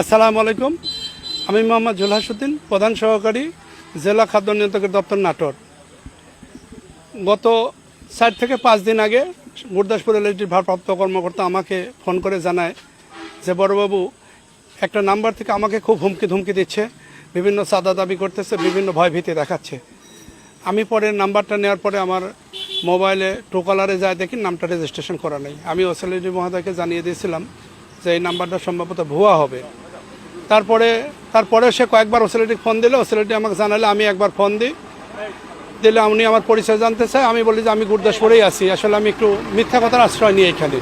আসসালামু আলাইকুম। আমি মোহাম্মদ জুলহাসুদ্দিন প্রধান সহকারী জেলা খাদ্য নিয়ন্ত্রকের দপ্তর নাটোর। গত চার থেকে পাঁচ দিন আগে গুরদাসপুর এলএসডির ভারপ্রাপ্ত কর্মকর্তা আমাকে ফোন করে জানায় যে, বড়বাবু, একটা নাম্বার থেকে আমাকে খুব হুমকি ধুমকি দিচ্ছে, বিভিন্ন চাঁদা দাবি করতেছে, বিভিন্ন ভয়ভীতি দেখাচ্ছে। আমি পরে নাম্বারটা নেওয়ার পরে আমার মোবাইলে টোকলারে যায় দেখি নামটা রেজিস্ট্রেশন করা নেই। আমি ওসিলিটি মহোদয়কে জানিয়ে দিয়েছিলাম যে, এই নাম্বারটা সম্ভবত ভুয়া হবে। তারপরে তারপরে সে কয়েকবার ওসিলিটি ফোন দিলে। ওসিলিটি আমাকে জানালে আমি একবার ফোন দিই। দিলে উনি আমার পরিচয় জানতে চায়। আমি বলি যে আমি গুরদাসপুরেই আছি। আসলে আমি একটু মিথ্যা কথার আশ্রয় নিই এখানে।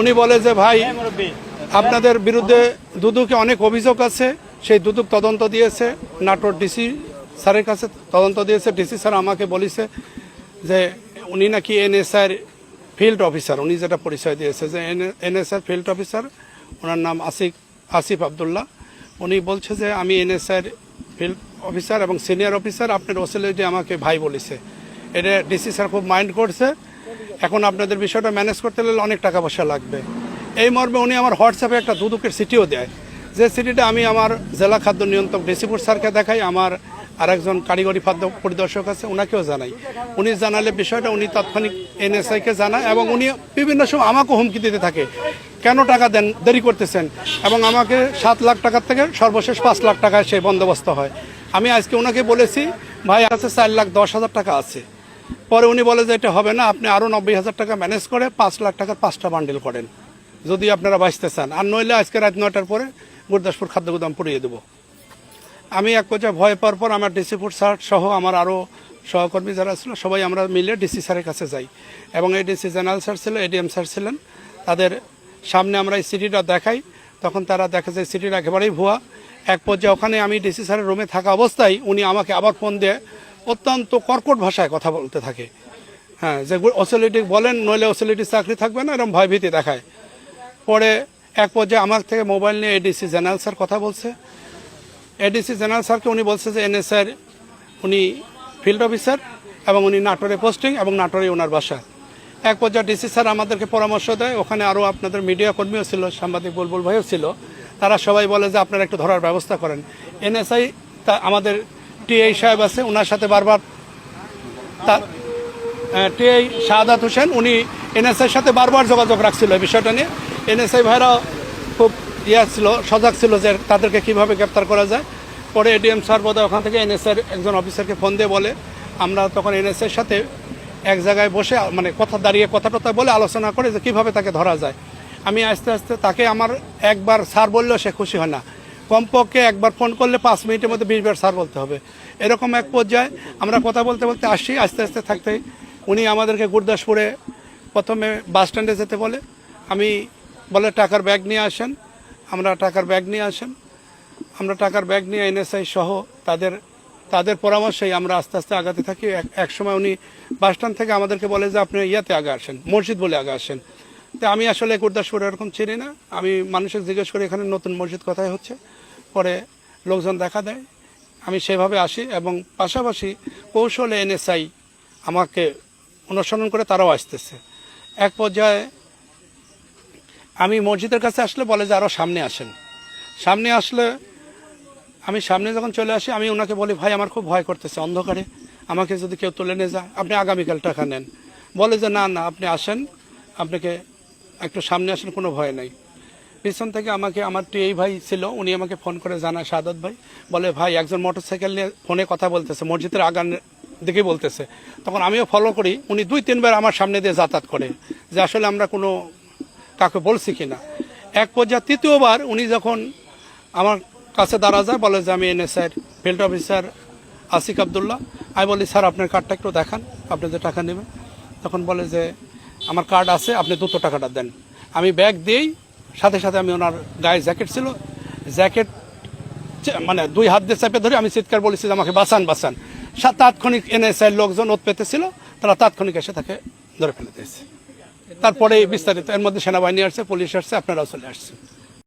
উনি বলে যে ভাই আপনাদের বিরুদ্ধে দুদুকে অনেক অভিযোগ আছে। সেই দুদুক তদন্ত দিয়েছে। নাটোর ডিসি স্যারের কাছে তদন্ত দিয়েছে। ডিসি স্যার আমাকে বলেছে যে উনি নাকি এনএসআর ফিল্ড অফিসার উনি যেটা পরিচয় দিয়েছে যে এনএসআর ফিল্ড অফিসার ওনার নাম আসিফ আসিফ আবদুল্লাহ। উনি বলছে যে, আমি N S R field officer এবং সিনিয়র অফিসার। আপনার ওসিলিটি আমাকে ভাই বলেছে। এটা ডিসি স্যার খুব মাইন্ড করছে। এখন আপনাদের বিষয়টা ম্যানেজ করতে গেলে অনেক টাকা পয়সা লাগবে। এই মর্মে উনি আমার হোয়াটসঅ্যাপে একটা দুদুকের সিটিও দেয়। যে সিটিটা আমি আমার জেলা খাদ্য নিয়ন্ত্রক ডিসিপুর স্যারকে দেখাই, আমার আরেকজন কারিগরি খাদ্য পরিদর্শক আছে ওনাকেও জানাই। উনি জানালে বিষয়টা উনি তাৎক্ষণিক এনএসআইকে জানায় এবং উনি বিভিন্ন সময় আমাকেও হুমকি দিতে থাকে। কেন টাকা দেন, দেরি করতেছেন? এবং আমাকে সাত লাখ টাকার থেকে সর্বশেষ পাঁচ লাখ টাকায় সেই বন্দোবস্ত হয়। আমি আজকে ওনাকে বলেছি, ভাই আছে চার লাখ দশ হাজার টাকা আছে। পরে উনি বলে যে, এটা হবে না, আপনি আরও নব্বই হাজার টাকা ম্যানেজ করে পাঁচ লাখ টাকার পাঁচটা বান্ডিল করেন, যদি আপনারা বাঁচতে চান। আর নইলে আজকে রাত নয়টার পরে গুরদাসপুর খাদ্য গুদাম পুড়িয়ে দেবো। আমি এক পর্যায়ে ভয় পাওয়ার পর আমার ডিসিপুর স্যার সহ আমার আরও সহকর্মী যারা ছিল, সবাই আমরা মিলে ডিসি স্যারের কাছে যাই। এবং এই ডিসি জেনারেল স্যার ছিল, এডিএম স্যার ছিলেন, তাদের সামনে আমরা এই সিটিটা দেখাই, তখন তারা দেখে যে সিটিটা একেবারেই ভুয়া। এক পর্যায়ে ওখানে আমি ডিসি স্যারের রুমে থাকা অবস্থায় উনি আমাকে আবার ফোন দিয়ে অত্যন্ত কর্কট ভাষায় কথা বলতে থাকে। হ্যাঁ যে অসিলিটি বলেন, নইলে অসিলিটি চাকরি থাকবে না এরকম ভয়ভীতি দেখায়। পরে এক পর্যায়ে আমার থেকে মোবাইল নিয়ে এডিসি জেনারেল স্যার কথা বলছে। এডিসি জেনারেল স্যারকে উনি বলছে যে এনএসআর উনি ফিল্ড অফিসার এবং উনি নাটোরে পোস্টিং এবং নাটোরে ওনার বাসা। এক পর্যায়ে ডিসি স্যার আমাদেরকে পরামর্শ দেয়। ওখানে আরও আপনাদের মিডিয়া কর্মীও ছিল, সাংবাদিক বুলবুল ভাইও ছিল। তারা সবাই বলে যে, আপনারা একটু ধরার ব্যবস্থা করেন। এনএসআই তা আমাদের টিআই সাহেব আছে ওনার সাথে বারবার টিআই শাহাদাত হোসেন, উনি এনএসআইয়ের সাথে বারবার যোগাযোগ রাখছিল এই বিষয়টা নিয়ে। এনএসআই ভাইরা খুব ইয়া ছিল, সজাগ ছিল যে, তাদেরকে কীভাবে গ্রেপ্তার করা যায়। পরে এডিএম স্যার বোধহয় ওখান থেকে এনএসআর একজন অফিসারকে ফোন দিয়ে বলে, আমরা তখন এনএসআইয়ের সাথে এক জায়গায় বসে মানে কথা দাঁড়িয়ে কথা টথা বলে আলোচনা করে যে কীভাবে তাকে ধরা যায়। আমি আস্তে আস্তে তাকে আমার একবার স্যার বললেও সে খুশি হয় না। কমপক্ষে একবার ফোন করলে পাঁচ মিনিটের মধ্যে বিশবার স্যার বলতে হবে। এরকম এক পর্যায়ে আমরা কথা বলতে বলতে আসছি আস্তে আস্তে থাকতে উনি আমাদেরকে গুরদাসপুরে প্রথমে বাস স্ট্যান্ডে যেতে বলে, আমি বলে, টাকার ব্যাগ নিয়ে আসেন। আমরা টাকার ব্যাগ নিয়ে আসেন। আমরা টাকার ব্যাগ নিয়ে এনএসআই সহ তাদের তাদের পরামর্শেই আমরা আস্তে আস্তে আগাতে থাকি। এক- সময় উনি বাস স্ট্যান্ড থেকে আমাদেরকে বলে যে, আপনি ইয়াতে আগে আসেন, মসজিদ বলে আগে আসেন। তো আমি আসলে গুরদাসপুর এরকম চিনি না। আমি মানুষের জিজ্ঞেস করি, এখানে নতুন মসজিদ কথাই হচ্ছে? পরে লোকজন দেখা দেয়। আমি সেভাবে আসি এবং পাশাপাশি কৌশলে এনএসআই আমাকে অনুসরণ করে তারাও আসতেছে। এক পর্যায়ে আমি মসজিদের কাছে আসলে বলে যে আরও সামনে আসেন। সামনে আসলে আমি সামনে যখন চলে আসি, আমি ওনাকে বলি, ভাই, আমার খুব ভয় করতেছে অন্ধকারে। আমাকে যদি কেউ তুলে নিয়ে যায়, আপনি আগামীকাল টাকা নেন। বলে যে, না না, আপনি আসেন। আপনাকে একটু সামনে আসেন কোনো ভয় নাই। পিছন থেকে আমাকে, আমার এই ভাই ছিল, উনি আমাকে ফোন করে জানায়, সাদত ভাই। বলে, ভাই, একজন মোটরসাইকেল নিয়ে ফোনে কথা বলতেছে, মসজিদের আগান দিকে বলতেছে। তখন আমিও ফলো করি, উনি দুই, তিনবার আমার সামনে দিয়ে যাতায়াত করে, যে আসলে আমরা কোনো কাকে বলছি কিনা। এক পর্যায়ে তৃতীয়বার উনি যখন আমার কাছে দাঁড়া যায়, বলে যে আমি N S R field officer Asik Abdullah. আমি বলি, স্যার, আপনার কার্ডটা একটু দেখান, আপনি যে টাকা নেবেন। তখন বলে যে, আমার কার্ড আছে, আপনি দুটো টাকাটা দেন। আমি ব্যাগ দিয়েই, সাথে সাথে আমি ওনার গায়ে জ্যাকেট ছিল। জ্যাকেট মানে দুই হাত দিয়ে চেপে ধরে আমি চিৎকার বলেছি যে, আমাকে বাঁচান বাঁচান। তাৎক্ষণিক এনএসআই লোকজন ওত পেতেছিল, তারা তাৎক্ষণিক এসে তাকে ধরে ফেলে দিয়েছে। তারপরে বিস্তারিত, এর মধ্যে সেনাবাহিনী আসছে, পুলিশ আসছে, আপনারাও চলে আসছে